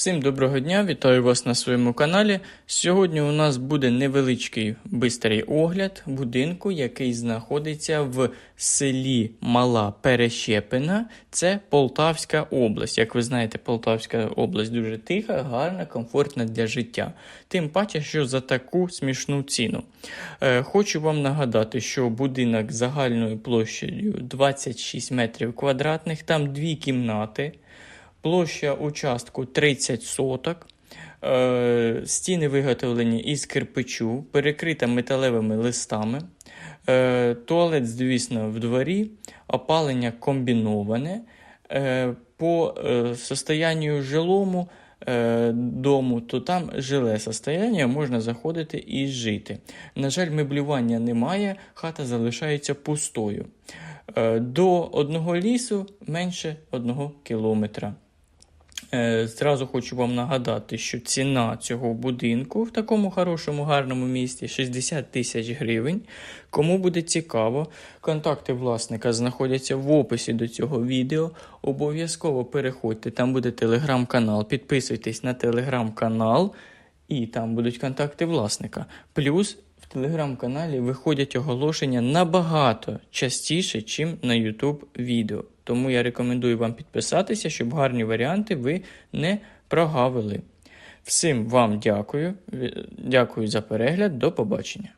Всім доброго дня, вітаю вас на своєму каналі. Сьогодні у нас буде невеличкий бистрий огляд будинку, який знаходиться в селі Мала Перещепина. Це Полтавська область. Як ви знаєте, Полтавська область дуже тиха, гарна, комфортна для життя. Тим паче, що за таку смішну ціну. Е, хочу вам нагадати, що будинок загальною площею 26 метрів квадратних, там дві кімнати. Площа участку 30 соток. Е, стіни виготовлені із кирпичу, перекрита металевими листами. Е, туалет, звісно, в дворі, опалення комбіноване. Е, по состоянню жилому дому, то там жиле состояння можна заходити і жити. На жаль, меблювання немає, хата залишається пустою. До одного лісу менше одного кілометра. Е, Зразу хочу вам нагадати, що ціна цього будинку в такому хорошому, гарному місті 60 тисяч гривень. Кому буде цікаво, контакти власника знаходяться в описі до цього відео. Обов'язково переходьте, там буде телеграм-канал. Підписуйтесь на телеграм-канал, і там будуть контакти власника. Плюс в телеграм-каналі виходять оголошення набагато частіше, ніж на YouTube відео. Тому я рекомендую вам підписатися, щоб гарні варіанти ви не прогавили. Всім вам дякую. Дякую за перегляд. До побачення.